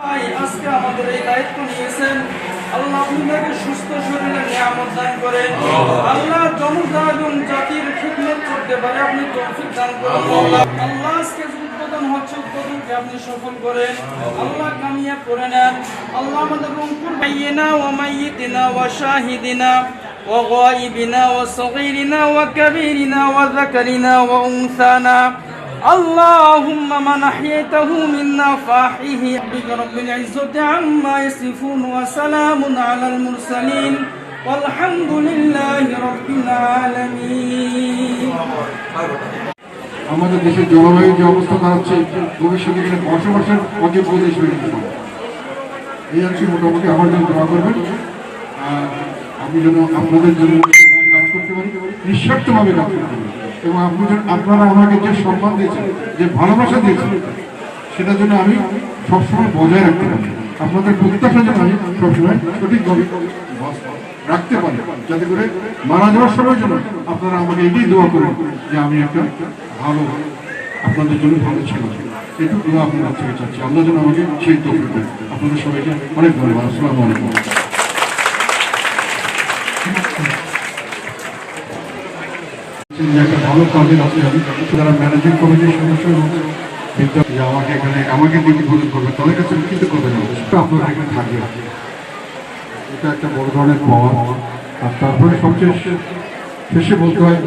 ভাই আজকে আমাদের এই দায়িত্ব নিয়েছেন আল্লাহ আপনাদেরকে সুস্থ শরীরে নিয়ামত দান করেন আল্লাহ জনতা এবং জাতির খিদমত করতে পারে আপনি তৌফিক দান করেন আল্লাহ আল্লাহ আজকে যে উদ্বোধন হচ্ছে উদ্বোধনকে আপনি সফল করেন আল্লাহ কামিয়াব করে নেন আল্লাহ আমাদের রংপুর ভাইয়েনা ও মাইয়িতিনা ও শাহিদিনা وغائبنا وصغيرنا وكبيرنا وذكرنا وأنثانا اللهم من أحييته منا فأحيه بك رب العزة عما يصفون وسلام على المرسلين والحمد لله رب العالمين আমাদের দেশের জলবায়ু যে অবস্থা দাঁড়াচ্ছে ভবিষ্যতে গেলে বসবাসের পথে প্রদেশ হয়ে যেতে পারে এই আর কি মোটামুটি আমার জন্য দোয়া করবেন আর আমি যেন আপনাদের জন্য কাজ করতে পারি নিঃস্বার্থভাবে কাজ করতে পারি এবং আপনি আপনারা আমাকে যে সম্মান দিয়েছেন, যে ভালোবাসা দিয়েছেন, সেটার জন্য আমি সবসময় বজায় রাখতে পারি। আপনাদের প্রত্যাশা যেন আমি সবসময় সঠিকভাবে রাখতে পারি, যাতে করে মারা যাওয়ার সময় যেন আপনারা আমাকে এটাই দোয়া করেন যে আমি একটা ভালো, আপনাদের জন্য ভালো ছিল। এটুকু আপনার থেকে চাচ্ছি। আল্লাহ যেন আমাকে সেই দেন। আপনাদের সবাইকে অনেক ধন্যবাদ। আসসালামু আলাইকুম। আছে তারপরে সবচেয়ে শেষে বলতে হয়,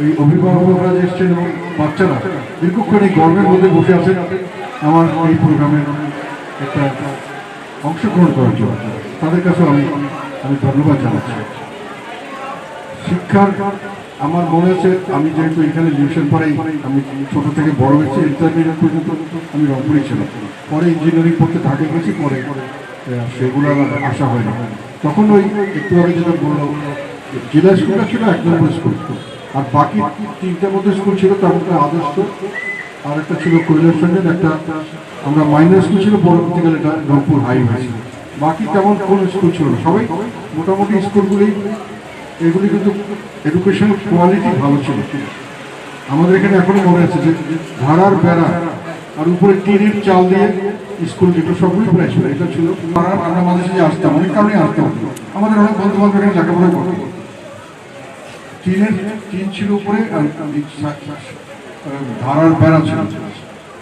ওই অভিভাবকরা যে এসছেন এবং বাচ্চারা দীর্ঘক্ষণ এই গর্বের মধ্যে বসে আছেন। আমার এই প্রোগ্রামের একটা অংশগ্রহণ করার জন্য। তাদের কাছে আমি আমি ধন্যবাদ জানাচ্ছি। শিক্ষার আমার মনে আছে, আমি যেহেতু এখানে ডিভিশন পরেই আমি ছোট থেকে বড় হয়েছি ইন্টারমিডিয়েট পর্যন্ত আমি রংপুরে ছিলাম। পরে ইঞ্জিনিয়ারিং পড়তে ঢাকা গেছি, পরে সেগুলো আর আসা হয় না। তখন ওই একটু আগে যেটা বললাম, জেলা স্কুলটা ছিল এক নম্বর স্কুল, আর বাকি তিনটার মধ্যে স্কুল ছিল, তার মধ্যে আদর্শ, আর একটা ছিল কৈলাসরঞ্জন একটা আমরা মাইনর স্কুল ছিল, পরবর্তীকালে রংপুর হাই হয়েছিল বাকি তেমন কোনো স্কুল ছিল সবাই মোটামুটি স্কুলগুলি এগুলি কিন্তু এডুকেশন কোয়ালিটি ভালো ছিল। আমাদের এখানে এখনও মনে আছে যে ধারার বেড়া আর উপরে টিনের চাল দিয়ে স্কুল যেটা সবগুলি প্রায় ছিল, এটা ছিল। আমরা মাঝে সাঝে আসতাম, অনেক কারণে আসতাম। আমাদের অনেক বন্ধু বান্ধব এখানে লেখাপড়া করতো। টিনের, টিন ছিল উপরে আর ধারার বেড়া ছিল।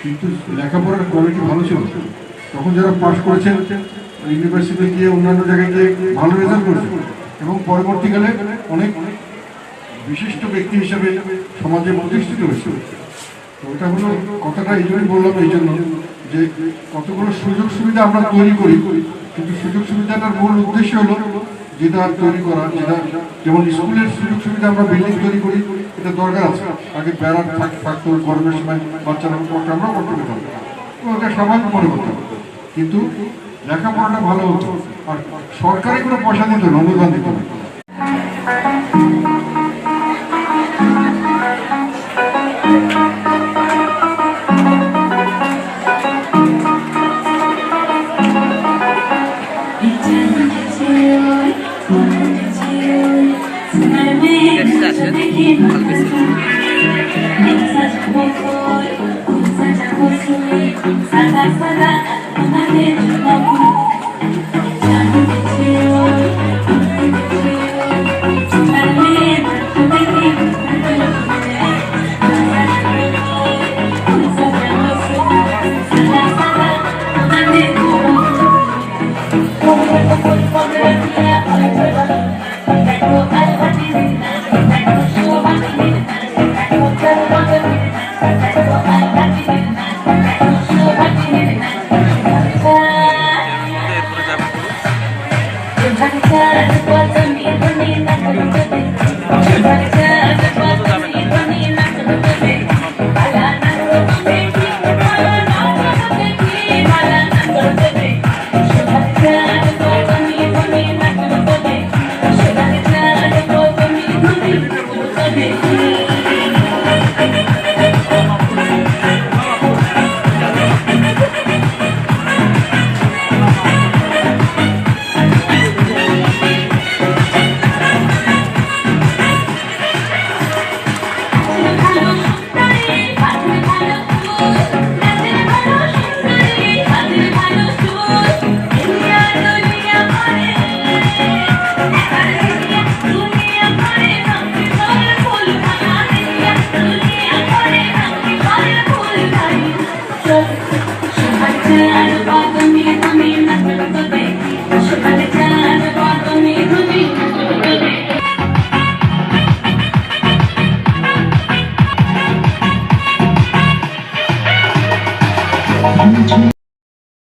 কিন্তু লেখাপড়ার কোয়ালিটি ভালো ছিল। তখন যারা পাশ করেছেন ইউনিভার্সিটি গিয়ে অন্যান্য জায়গায় গিয়ে ভালো রেজাল্ট করেছে। এবং পরবর্তীকালে অনেক বিশিষ্ট ব্যক্তি হিসেবে সমাজে প্রতিষ্ঠিত হয়েছে। তো এটা হলো কথাটা এই জন্যই বললাম, এই জন্য যে কতগুলো সুযোগ সুবিধা আমরা তৈরি করি, কিন্তু সুযোগ সুবিধাটার মূল উদ্দেশ্য হলো যেটা তৈরি করা, যেটা যেমন স্কুলের সুযোগ সুবিধা আমরা বিল্ডিং তৈরি করি, এটা দরকার আছে। আগে বেড়ার থাক- থাকতো গরমের সময় বাচ্চারা আমরা করতে পেতাম। তো স্বাভাবিক মনে করতাম কিন্তু লেখাপড়াটা ভালো হতো আর সরকারি কোনো পয়সা দিত না অনুদান দিত না Thank you. I need not in. Everybody tell